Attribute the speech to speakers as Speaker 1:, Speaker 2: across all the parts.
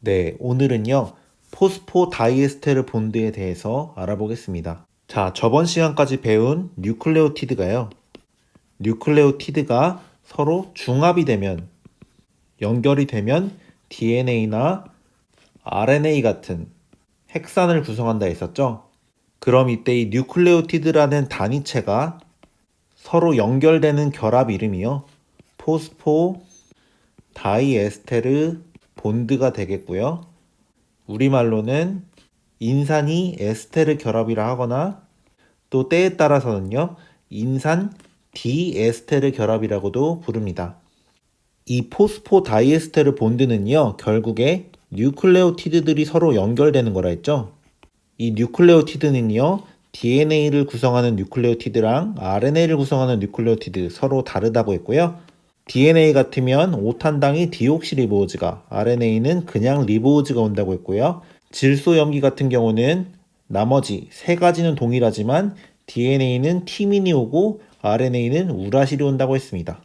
Speaker 1: 네, 오늘은요, 포스포 다이에스테르 본드에 대해서 알아보겠습니다. 자, 저번 시간까지 배운 뉴클레오티드가요, 뉴클레오티드가 서로 중합이 되면, 연결이 되면 DNA나 RNA 같은 핵산을 구성한다 했었죠? 그럼 이때 이 뉴클레오티드라는 단위체가 서로 연결되는 결합 이름이요. 포스포 다이에스테르 본드가 되겠고요. 우리말로는 인산이 에스테르 결합이라 하거나 또 때에 따라서는요. 인산 디에스테르 결합이라고도 부릅니다. 이 포스포 다이에스테르 본드는요. 결국에 뉴클레오티드들이 서로 연결되는 거라 했죠. 이 뉴클레오티드는요. DNA를 구성하는 뉴클레오티드랑 RNA를 구성하는 뉴클레오티드 서로 다르다고 했고요. DNA 같으면 5탄당이 디옥시리보즈가, RNA는 그냥 리보즈가 온다고 했고요. 질소 염기 같은 경우는 나머지 세 가지는 동일하지만 DNA는 티민이 오고 RNA는 우라실이 온다고 했습니다.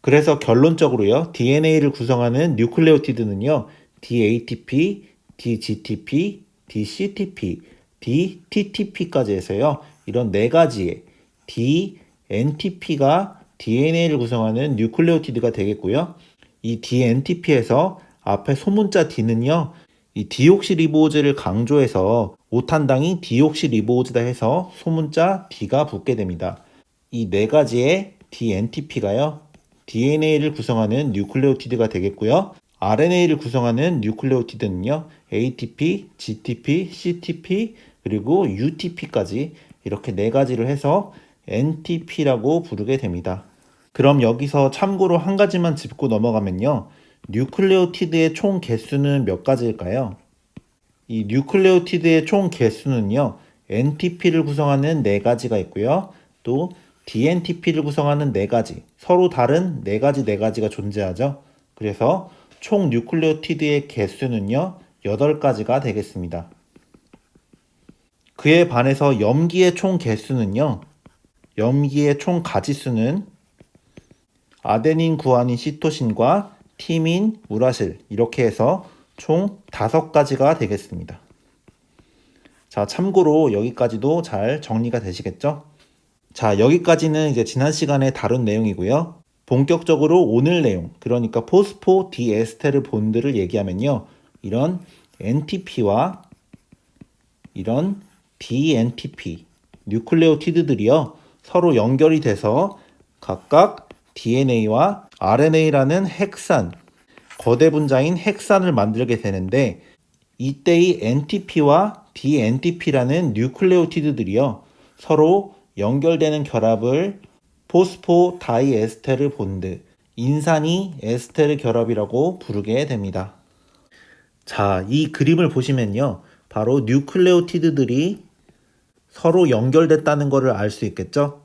Speaker 1: 그래서 결론적으로요. DNA를 구성하는 뉴클레오티드는요. DATP, DGTP, DCTP, DTTP까지 해서요. 이런 네 가지의 DNTP가 DNA를 구성하는 뉴클레오티드가 되겠고요. 이 DNTP에서 앞에 소문자 D는요. 이 디옥시리보즈를 강조해서 5탄당이 디옥시리보즈다 해서 소문자 D가 붙게 됩니다. 이 네 가지의 DNTP가요. DNA를 구성하는 뉴클레오티드가 되겠고요. RNA를 구성하는 뉴클레오티드는요. ATP, GTP, CTP, 그리고 UTP까지 이렇게 네 가지를 해서 NTP라고 부르게 됩니다. 그럼 여기서 참고로 한 가지만 짚고 넘어가면요. 뉴클레오티드의 총 개수는 몇 가지일까요? 이 뉴클레오티드의 총 개수는요. NTP를 구성하는 네 가지가 있고요. 또 DNTP를 구성하는 네 가지, 서로 다른 네 가지 네 가지가 존재하죠. 그래서 총 뉴클레오티드의 개수는요. 8가지가 되겠습니다. 그에 반해서 염기의 총 개수는요. 염기의 총 가지수는 아데닌, 구아닌, 시토신과 티민, 우라실 이렇게 해서 총 5가지가 되겠습니다. 자, 참고로 여기까지도 잘 정리가 되시겠죠? 자, 여기까지는 이제 지난 시간에 다룬 내용이고요. 본격적으로 오늘 내용, 그러니까 포스포 디에스테르 본드를 얘기하면요. 이런 NTP와 이런 DNTP, 뉴클레오티드들이요. 서로 연결이 돼서 각각 DNA와 RNA라는 핵산, 거대 분자인 핵산을 만들게 되는데 이때의 NTP와 DNTP라는 뉴클레오티드들이요. 서로 연결되는 결합을 포스포 다이에스테르 본드, 인산이 에스테르 결합이라고 부르게 됩니다. 자, 이 그림을 보시면요. 바로 뉴클레오티드들이 서로 연결됐다는 것을 알 수 있겠죠?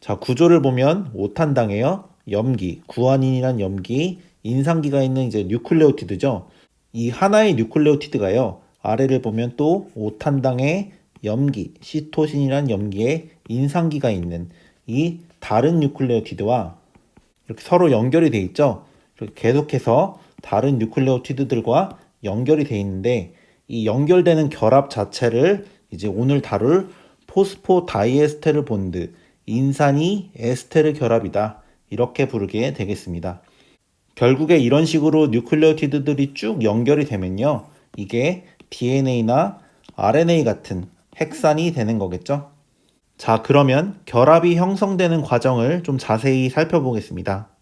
Speaker 1: 자, 구조를 보면 5탄당에요. 염기, 구아닌이란 염기, 인산기가 있는 이제 뉴클레오티드죠. 이 하나의 뉴클레오티드가요. 아래를 보면 또 5탄당에 염기, 시토신이란 염기에 인산기가 있는 이 다른 뉴클레오티드와 이렇게 서로 연결이 돼 있죠. 이렇게 계속해서 다른 뉴클레오티드들과 연결이 돼 있는데 이 연결되는 결합 자체를 이제 오늘 다룰 포스포 다이에스테르 본드 인산이 에스테르 결합이다 이렇게 부르게 되겠습니다. 결국에 이런 식으로 뉴클레오티드들이 쭉 연결이 되면요 이게 DNA나 RNA 같은 핵산이 되는 거겠죠. 자 그러면 결합이 형성되는 과정을 좀 자세히 살펴보겠습니다.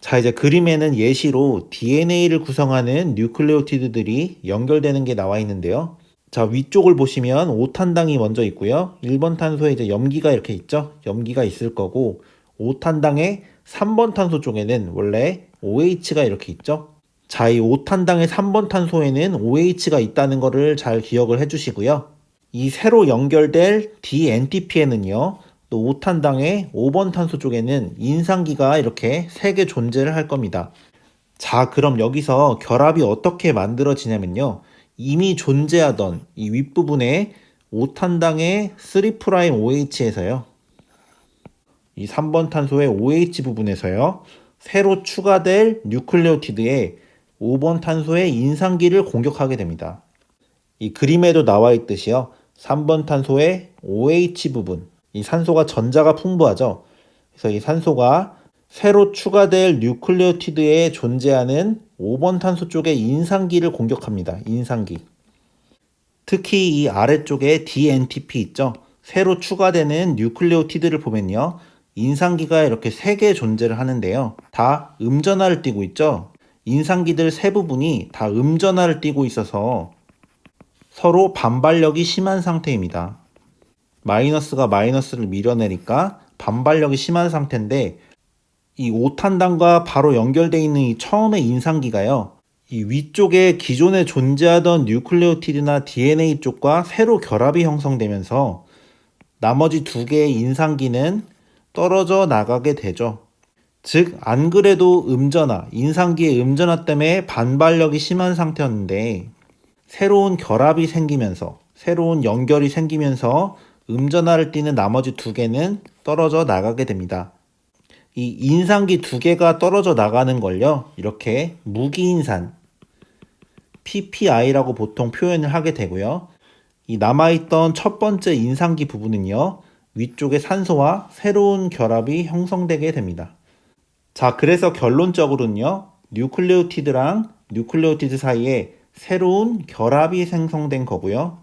Speaker 1: 자, 이제 그림에는 예시로 DNA를 구성하는 뉴클레오티드들이 연결되는 게 나와 있는데요. 자, 위쪽을 보시면 5탄당이 먼저 있고요. 1번 탄소에 이제 염기가 이렇게 있죠. 염기가 있을 거고 5탄당의 3번 탄소 쪽에는 원래 OH가 이렇게 있죠. 자, 이 5탄당의 3번 탄소에는 OH가 있다는 거를 잘 기억을 해 주시고요. 이 새로 연결될 DNTP에는요. 또 5탄당의 5번 탄소 쪽에는 인산기가 이렇게 3개 존재를 할 겁니다. 자, 그럼 여기서 결합이 어떻게 만들어지냐면요. 이미 존재하던 이 윗부분에 5탄당의 3'OH에서요. 이 3번 탄소의 OH 부분에서요. 새로 추가될 뉴클레오티드에 5번 탄소의 인산기를 공격하게 됩니다. 이 그림에도 나와 있듯이요. 3번 탄소의 OH 부분, 이 산소가 전자가 풍부하죠. 그래서 이 산소가 새로 추가될 뉴클레오티드에 존재하는 5번 탄소 쪽의 인산기를 공격합니다. 인산기. 특히 이 아래쪽에 DNTP 있죠. 새로 추가되는 뉴클레오티드를 보면요. 인산기가 이렇게 세개 존재를 하는데요. 다 음전하를 띠고 있죠. 인산기들 세 부분이 다 음전하를 띠고 있어서 서로 반발력이 심한 상태입니다. 마이너스가 마이너스를 밀어내니까 반발력이 심한 상태인데 이 5탄단과 바로 연결되어 있는 이 처음의 인산기가요. 이 위쪽에 기존에 존재하던 뉴클레오티드나 DNA 쪽과 새로 결합이 형성되면서 나머지 두 개의 인산기는 떨어져 나가게 되죠. 즉, 안 그래도 음전화, 인산기의 음전화 때문에 반발력이 심한 상태였는데 새로운 결합이 생기면서 새로운 연결이 생기면서 음전화를 띠는 나머지 두 개는 떨어져 나가게 됩니다. 이 인산기 두 개가 떨어져 나가는 걸요. 이렇게 무기인산 PPI라고 보통 표현을 하게 되고요. 이 남아있던 첫 번째 인산기 부분은요. 위쪽에 산소와 새로운 결합이 형성되게 됩니다. 자, 그래서 결론적으로는요. 뉴클레오티드랑 뉴클레오티드 사이에 새로운 결합이 생성된 거고요.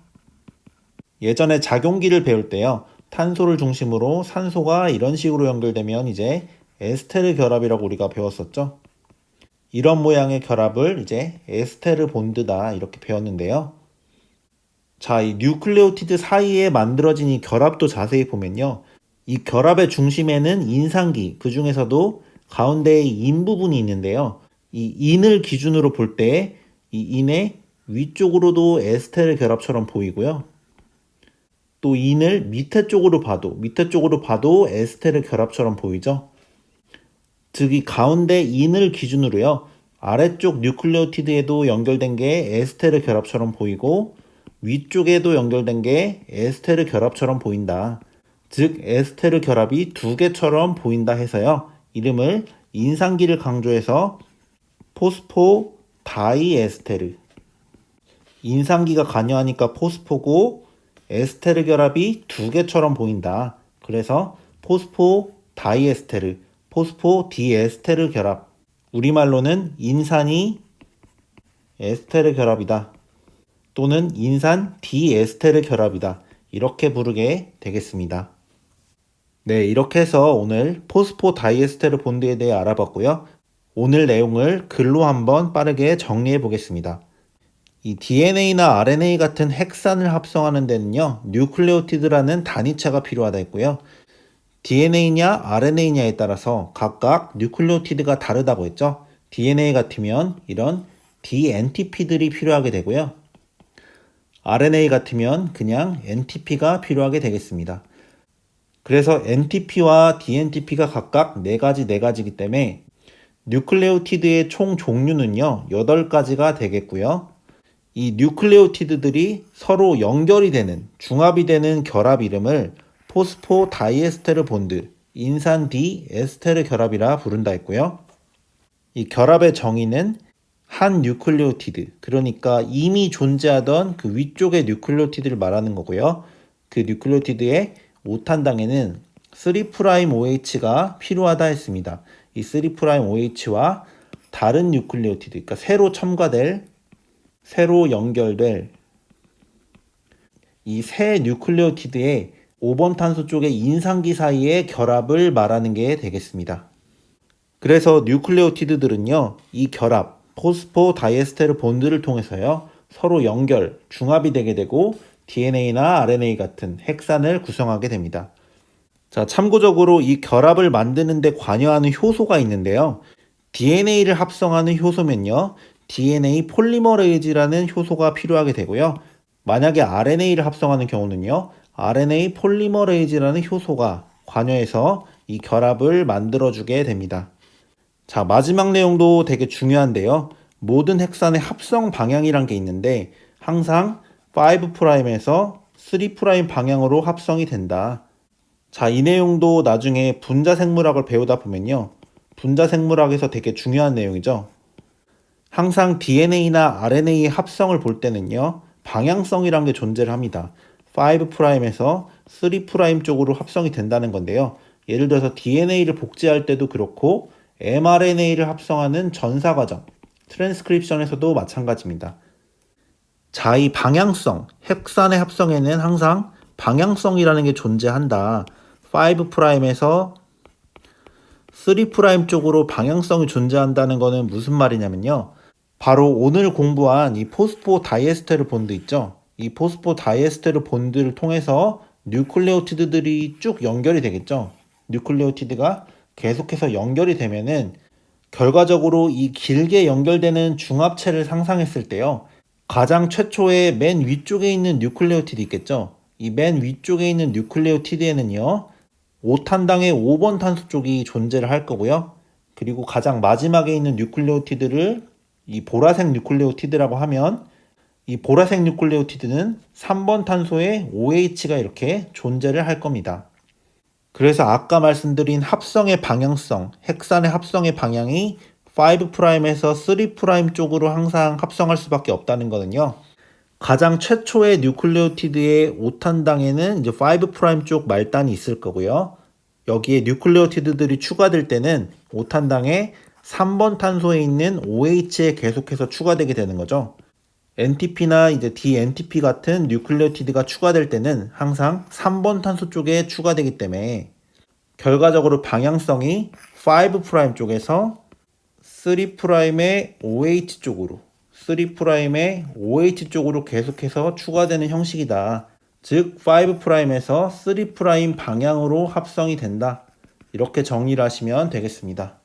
Speaker 1: 예전에 작용기를 배울 때요. 탄소를 중심으로 산소가 이런 식으로 연결되면 이제 에스테르 결합이라고 우리가 배웠었죠. 이런 모양의 결합을 이제 에스테르 본드다 이렇게 배웠는데요. 자, 이 뉴클레오티드 사이에 만들어진 이 결합도 자세히 보면요. 이 결합의 중심에는 인산기, 그 중에서도 가운데에 인 부분이 있는데요. 이 인을 기준으로 볼 때 이 인의 위쪽으로도 에스테르 결합처럼 보이고요. 또 인을 밑에 쪽으로 봐도 밑에 쪽으로 봐도 에스테르 결합처럼 보이죠. 즉 이 가운데 인을 기준으로요. 아래쪽 뉴클레오티드에도 연결된 게 에스테르 결합처럼 보이고 위쪽에도 연결된 게 에스테르 결합처럼 보인다. 즉 에스테르 결합이 두 개처럼 보인다 해서요. 이름을 인산기를 강조해서 포스포 다이에스테르 인산기가 관여하니까 포스포고 에스테르 결합이 두 개처럼 보인다. 그래서 포스포 다이에스테르, 포스포 디에스테르 결합. 우리말로는 인산이 에스테르 결합이다. 또는 인산 디에스테르 결합이다. 이렇게 부르게 되겠습니다. 네, 이렇게 해서 오늘 포스포 다이에스테르 본드에 대해 알아봤고요. 오늘 내용을 글로 한번 빠르게 정리해 보겠습니다. 이 DNA나 RNA 같은 핵산을 합성하는 데는요, 뉴클레오티드라는 단위차가 필요하다 했고요. DNA냐 RNA냐에 따라서 각각 뉴클레오티드가 다르다고 했죠. DNA 같으면 이런 DNTP들이 필요하게 되고요. RNA 같으면 그냥 NTP가 필요하게 되겠습니다. 그래서 NTP와 DNTP가 각각 4가지 4가지이기 때문에 뉴클레오티드의 총 종류는요, 8가지가 되겠고요. 이 뉴클레오티드들이 서로 연결이 되는, 중합이 되는 결합 이름을 포스포 다이에스테르 본드, 인산 디 에스테르 결합이라 부른다 했고요. 이 결합의 정의는 한 뉴클레오티드, 그러니까 이미 존재하던 그 위쪽의 뉴클레오티드를 말하는 거고요. 그 뉴클레오티드의 5탄당에는 3'OH가 필요하다 했습니다. 이 3'OH와 다른 뉴클레오티드, 그러니까 새로 첨가될, 새로 연결될 이 새 뉴클레오티드의 5번 탄소 쪽의 인산기 사이의 결합을 말하는 게 되겠습니다. 그래서 뉴클레오티드들은요, 이 결합, 포스포 다이에스테르 본드를 통해서요, 서로 연결, 중합이 되게 되고 DNA나 RNA 같은 핵산을 구성하게 됩니다. 자, 참고적으로 이 결합을 만드는 데 관여하는 효소가 있는데요. DNA를 합성하는 효소면요. DNA 폴리머레이즈라는 효소가 필요하게 되고요. 만약에 RNA를 합성하는 경우는요. RNA 폴리머레이즈라는 효소가 관여해서 이 결합을 만들어주게 됩니다. 자, 마지막 내용도 되게 중요한데요. 모든 핵산의 합성 방향이란 게 있는데 항상 5'에서 3' 방향으로 합성이 된다. 자, 이 내용도 나중에 분자 생물학을 배우다 보면요. 분자 생물학에서 되게 중요한 내용이죠. 항상 DNA나 RNA의 합성을 볼 때는요. 방향성이란 게 존재를 합니다. 5'에서 3' 쪽으로 합성이 된다는 건데요. 예를 들어서 DNA를 복제할 때도 그렇고 mRNA를 합성하는 전사 과정, 트랜스크립션에서도 마찬가지입니다. 자, 이 방향성, 핵산의 합성에는 항상 방향성이라는 게 존재한다. 5'에서 3' 쪽으로 방향성이 존재한다는 것은 무슨 말이냐면요. 바로 오늘 공부한 이 포스포 다이에스테르 본드 있죠. 이 포스포 다이에스테르 본드를 통해서 뉴클레오티드들이 쭉 연결이 되겠죠. 뉴클레오티드가 계속해서 연결이 되면은 결과적으로 이 길게 연결되는 중합체를 상상했을 때요. 가장 최초의 맨 위쪽에 있는 뉴클레오티드 있겠죠. 이 맨 위쪽에 있는 뉴클레오티드에는요. 5탄당의 5번 탄소 쪽이 존재를 할 거고요. 그리고 가장 마지막에 있는 뉴클레오티드를 이 보라색 뉴클레오티드라고 하면 이 보라색 뉴클레오티드는 3번 탄소의 OH가 이렇게 존재를 할 겁니다. 그래서 아까 말씀드린 합성의 방향성, 핵산의 합성의 방향이 5'에서 3' 쪽으로 항상 합성할 수밖에 없다는 거는요. 가장 최초의 뉴클레오티드의 5탄당에는 이제 5' 쪽 말단이 있을 거고요. 여기에 뉴클레오티드들이 추가될 때는 5탄당에 3번 탄소에 있는 OH에 계속해서 추가되게 되는 거죠. NTP나 이제 DNTP 같은 뉴클레오티드가 추가될 때는 항상 3번 탄소 쪽에 추가되기 때문에 결과적으로 방향성이 5' 쪽에서 3'의 OH 쪽으로 3'의 OH 쪽으로 계속해서 추가되는 형식이다. 즉 5'에서 3' 방향으로 합성이 된다. 이렇게 정리를 하시면 되겠습니다.